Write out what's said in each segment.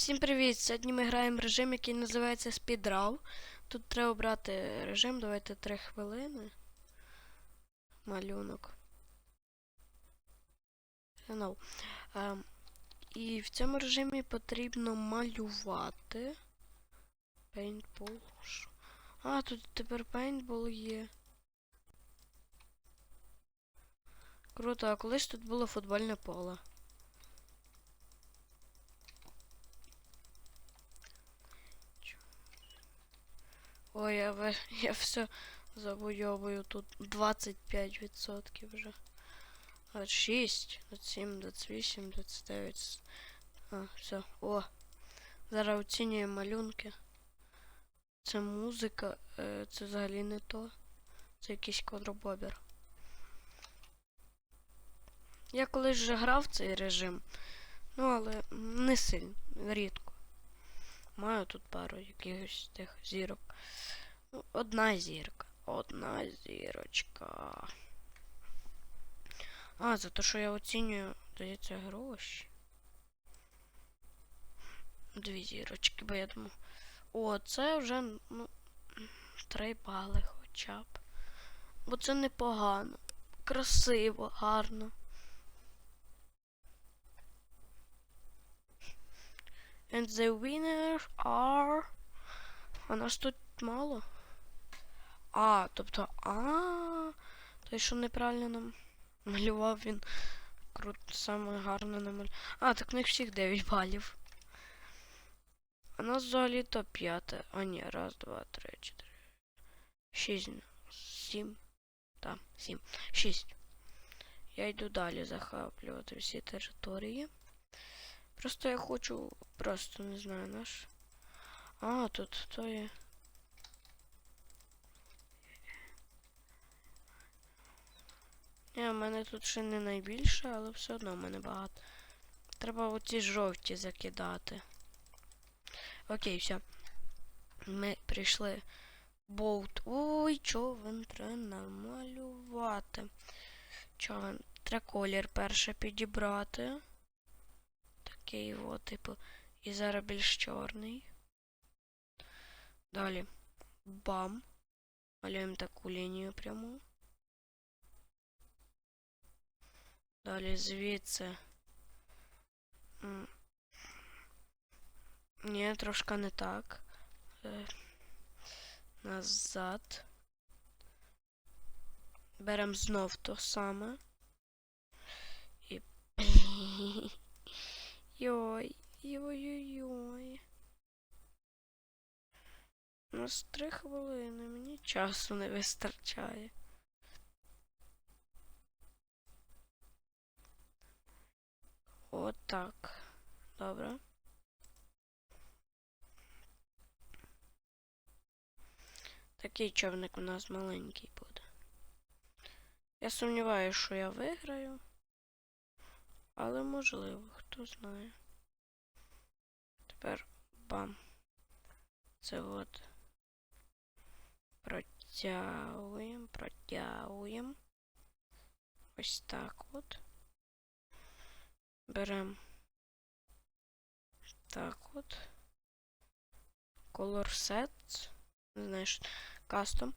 Всім привіт! Сьогодні ми граємо в режим, який називається Speedrun. Тут треба обрати режим, давайте 3 хвилини. Малюнок. No. Ем, і в цьому режимі потрібно малювати. Paintball. А, тут тепер paintball є. Круто, а колись тут було футбольне поле. Ой, я, я все забойовую тут 25% вже. 26, 27, 28, 29. А, все. О. Зараз оцінюємо малюнки. Це музика, е, це взагалі не то. Це якийсь квадробобер. Я колись вже грав цей режим. Ну, але не сильно, рідко. Маю тут пару якихось тих зірок. Ну, одна зірка. Одна зірочка. А, за те, що я оцінюю, дається гроші. Дві зірочки, бо я думаю. О, це вже, ну, три бали хоча б. Бо це непогано. Красиво, гарно. And the winners are... А нас тут мало. А, тобто, а, той, що неправильно нам малював він. Крут, саме гарно намалював. А, так в них всіх 9 балів. А нас взагалі то 5. А ні, раз, два, три, чотири. Шість. Сім. Так, сім. Шість. Я йду далі захоплювати всі території. Просто я хочу, просто не знаю наш. А, тут то є. Ні, в мене тут ще не найбільше, але все одно в мене багато. Треба оці жовті закидати. Окей, все. Ми прийшли. Боут. Ой, човен треба намалювати. Човен. Треба колір перше підібрати. Такий от, типу. І зараз більш чорний. Далі. Бам. Малюємо таку лінію пряму. Далі звідси. Ні, трошки не так. Е, Назад. Беремо знов то саме. І. Йой. Йой-йой-йой. У нас три хвилини, мені часу не вистачає. Отак. Добре. Такий човник у нас маленький буде. Я сумніваюся, що я виграю. Але можливо, хто знає. Тепер бам. Це от. Протягуємо, протягуємо. Ось так от. Беремо так от. Color set. Що кастом.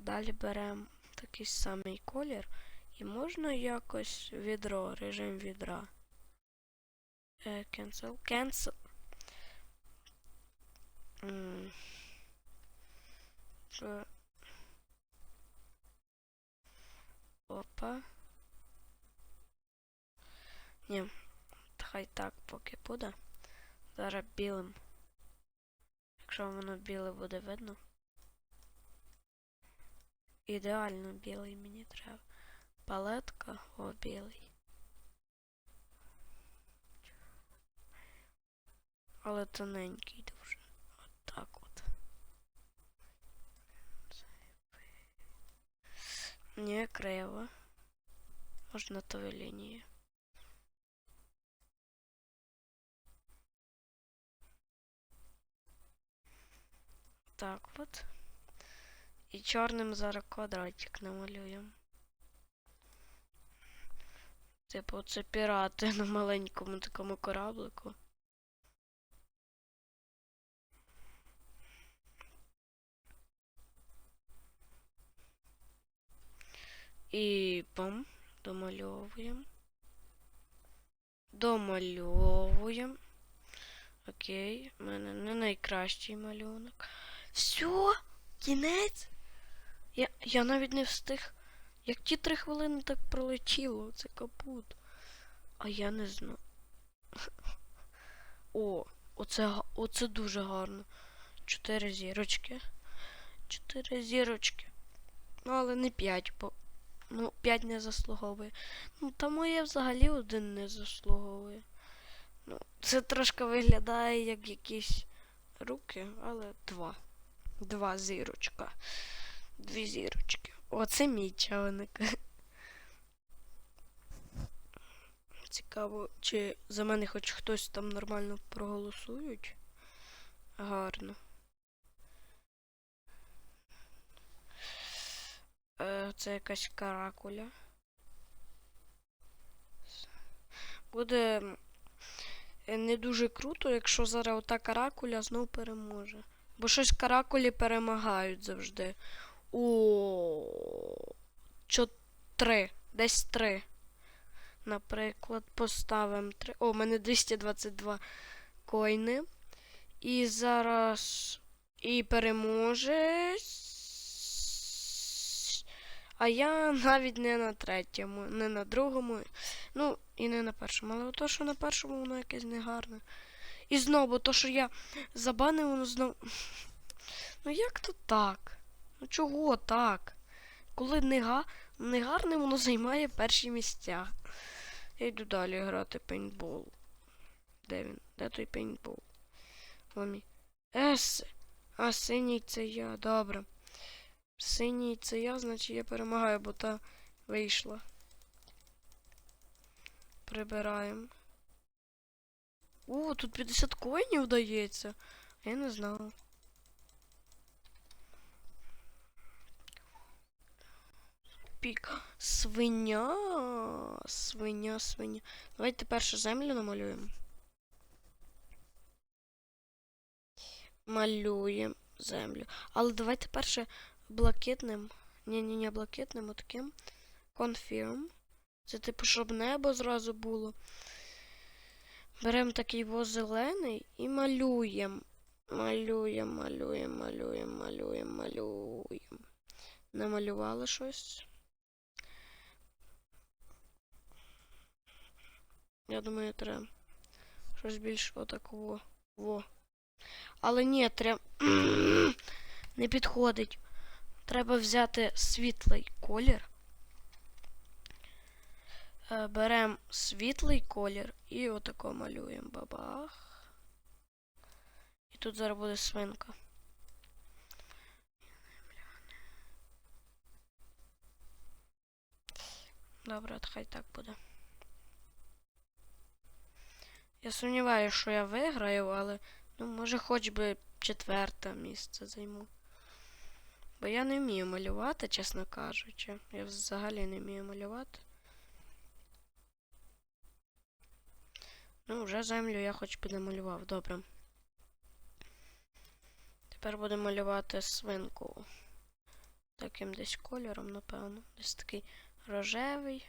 Далі беремо такий самий колір. І можна якось відро, режим відра. Е, cancel. Cancel. Що? Опа. Ні, хай так поки буде. Зараз білим. Якщо воно біле буде видно. Ідеально білий мені треба. Палетка, о, білий. Але тоненький дуже. От так от. Ні, криво. Можна тої лінії. Так от. І чорним зараз квадратик намалюємо. Типу, це пірати на маленькому такому кораблику. І пам. Домальовуємо. Домальовуємо. Окей, в мене не найкращий малюнок. Все, кінець. Я, я навіть не встиг. Як ті три хвилини так пролетіло, це капут. А я не знаю. О, оце, оце дуже гарно. Чотири зірочки. Чотири зірочки. Ну, але не п'ять, бо. Ну, п'ять не заслуговує. Ну, та моє взагалі один не заслуговує. Ну, це трошки виглядає як якісь руки, але два. Два зірочка. Дві зірочки. Оце мій чавник. Цікаво, чи за мене хоч хтось там нормально проголосують. Гарно. Це якась каракуля. Буде е, не дуже круто, якщо зараз ота каракуля знов переможе. Бо щось каракулі перемагають завжди. У чо три. Десь три. Наприклад, поставимо три. О, у мене 222 коїни. І зараз. І переможе. А я навіть не на третьому, не на другому. Ну, і не на першому. Але то, що на першому, воно якесь негарне. І знову, то, що я забанив, воно знову. Ну як то так? Ну чого так? Коли нега... негарне, воно займає перші місця. Я йду далі грати пейнтбол. Де він? Де той пейнтбол? Ламі. Ес. А синій це я, добре. Синій це я, значить я перемагаю, бо та вийшла. Прибираємо. О, тут 50 коїнів дається. Я не знала. Пік. Свиня. Свиня, свиня. Давайте перше землю намалюємо. Малюємо землю. Але давайте перше блакитним. Ні-ні-ні, блакитним, отаким. Confirm. Це типу, щоб небо зразу було. Беремо такий зелений і малюємо. Малюємо, малюємо, малюємо, малюємо, малюємо. Намалювали щось. Я думаю, треба щось більш отакого. Во. Але ні, треба. Не підходить. Треба взяти світлий колір. Е, Беремо світлий колір і отако малюємо. Бабах. І тут зараз буде свинка. Добре, от хай так буде. Я сумніваюся, що я виграю, але ну, може хоч би четверте місце займу. Бо я не вмію малювати, чесно кажучи. Я взагалі не вмію малювати. Ну, вже землю я хоч підмалював, добре. Тепер будемо малювати свинку. Таким десь кольором, напевно. Десь такий рожевий.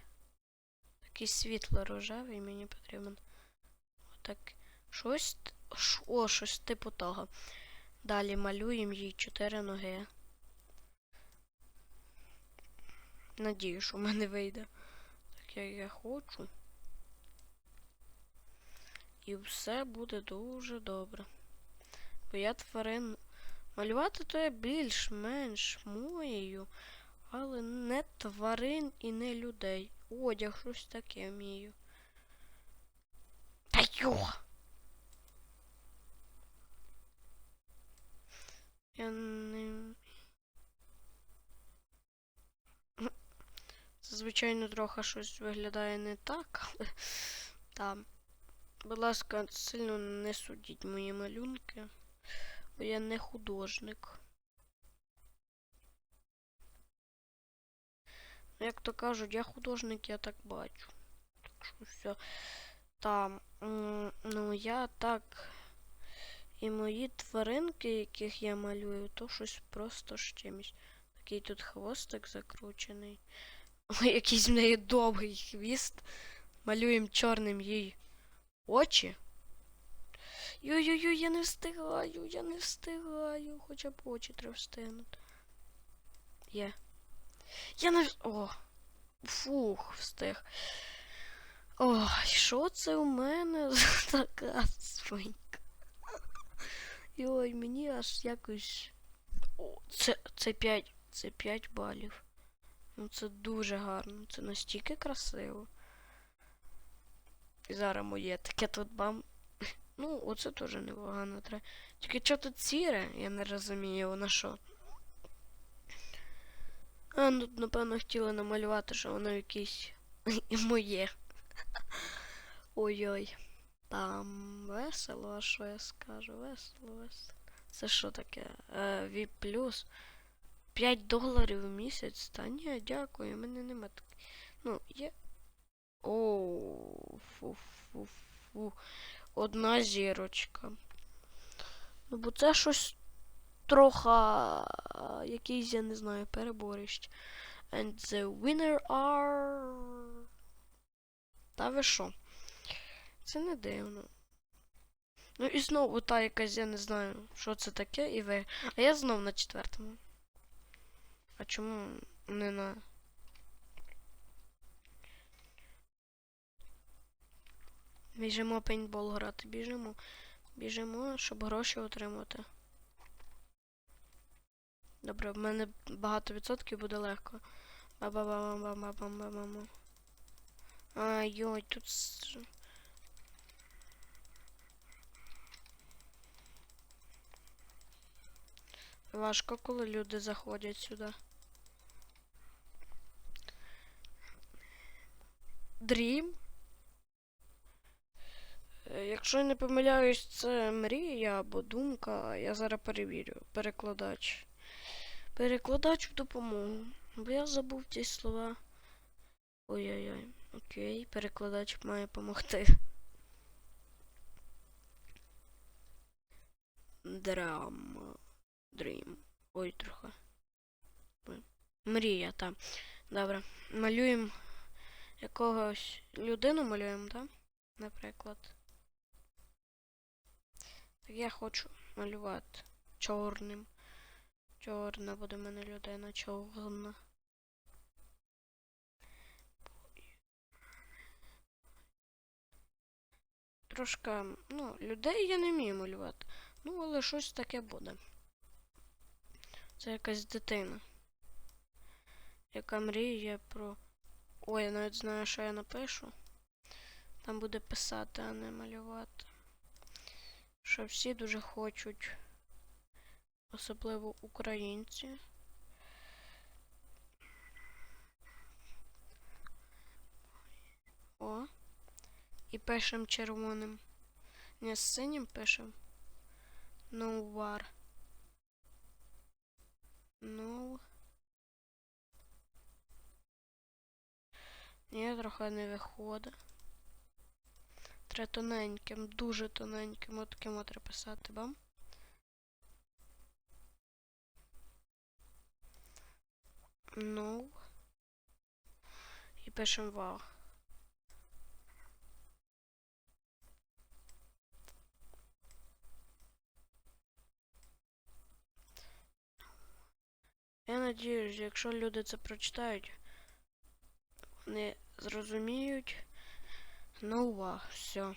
Такий світло-рожевий мені потрібен. Отак. Щось. О, щось типу того. Далі малюємо їй чотири ноги. Надію, що в мене вийде. Так як я хочу. І все буде дуже добре. Бо я тварин. Малювати то я більш-менш вмію, але не тварин і не людей. Одяг щось таке вмію. Та йо! Я не. Звичайно, трохи щось виглядає не так, але там. Будь ласка, сильно не судіть мої малюнки, бо я не художник. Ну, Як то кажуть, я художник, я так бачу. Так що все. Там, ну я так. І мої тваринки, яких я малюю, то щось просто з чимось. Такий тут хвостик закручений. Якийсь в неї довгий хвіст. Малюємо чорним їй очі. Йой-йой-йой, я не встигаю, я не встигаю. Хоча б очі треба встигнути. Є. Я не. О! Фух, встиг. Ой, що це у мене за така свинька? Йой, мені аж якось. О, це, це 5. Це 5 балів. Ну це дуже гарно. Це настільки красиво. І зараз моє таке тут бам. Ну, оце теж непогано треба. Тільки що тут сіре, я не розумію, воно що. А, ну, напевно, хотіли намалювати, що воно якесь моє. Ой-ой. Там весело, а що я скажу? Весело, весело. Це що таке? Е, V плюс 5 доларів в місяць? Та ні, дякую, у мене нема так. Ну, є. Оу, фу-фу-фу. Одна зірочка. Ну, бо це щось троха якийсь, я не знаю, переборище. And the winner are... Та ви що? Це не дивно. Ну і знову та якась, я не знаю, що це таке, і ви. А я знов на четвертому. А чому не на. Біжимо пейнтбол грати, біжимо. Біжимо, щоб гроші отримати. Добре, в мене багато відсотків буде легко. Ба-ба-ба-ба-ба-ба-ба-ба. Ай, йой, тут. Важко, коли люди заходять сюди. Дрім. Е, Якщо я не помиляюсь, це мрія або думка. Я зараз перевірю. Перекладач. Перекладач в допомогу. Бо я забув ті слова. Ой-ой-ой. Окей, перекладач має допомогти. Драма. Дрім. Ой, трохи. Мрія, так. Добре. Малюємо якогось людину малюємо, так? Наприклад. Так я хочу малювати чорним. Чорна буде в мене людина, чорна. Трошка, ну, людей я не вмію малювати. Ну, але щось таке буде. Це якась дитина. Яка мріє про. Ой, я навіть знаю, що я напишу. Там буде писати, а не малювати. Що всі дуже хочуть. Особливо українці. О. І пишем червоним. Не з синім пишем. No war. No. Ні, трохи не виходить. Треба тоненьким, дуже тоненьким, от таким от треба писати, бам. No. І пишемо вау. Я надіюсь, якщо люди це прочитають, вони зрозуміють. Ну, ва, все.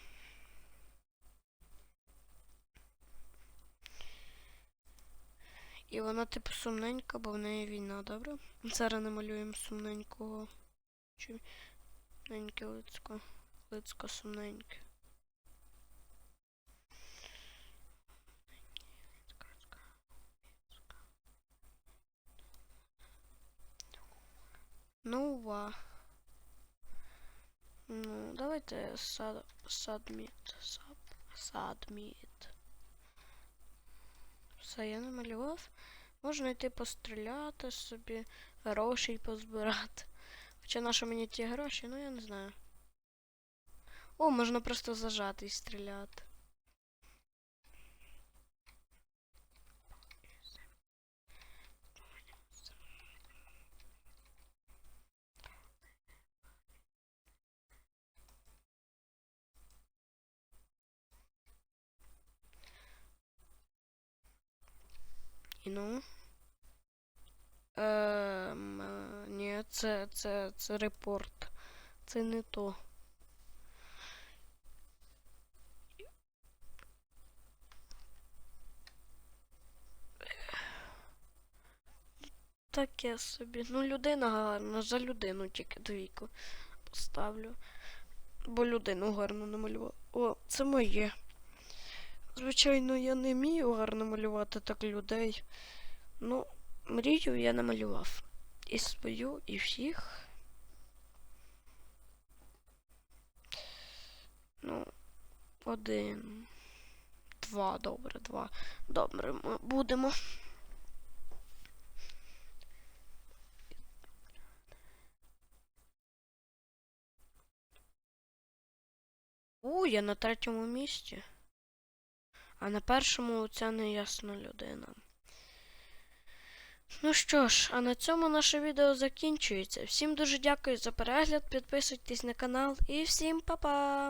І вона, типу, сумненька, бо в неї війна, добре? Зараз намалюємо сумненького. Сумненьке лицько. Лицько сумненьке. Ну, ва. Ну, давайте сад, садміт. Садміт. Все, я намалював. Можна йти постріляти собі, грошей позбирати. Хоча на що мені ті гроші, ну я не знаю. О, можна просто зажати і стріляти. І ну. Ем, е, ні, це, це, це репорт. Це не то. Таке собі. Ну, людина гарна, за людину тільки двійку поставлю. Бо людину гарно намалював. О, це моє. Звичайно, я не вмію гарно малювати так людей. Ну, мрію я намалював. І свою, і всіх. Ну, один. Два, добре, два. Добре, ми будемо. У, я на третьому місці. А на першому ця неясна людина. Ну що ж, а на цьому наше відео закінчується. Всім дуже дякую за перегляд, підписуйтесь на канал і всім па-па!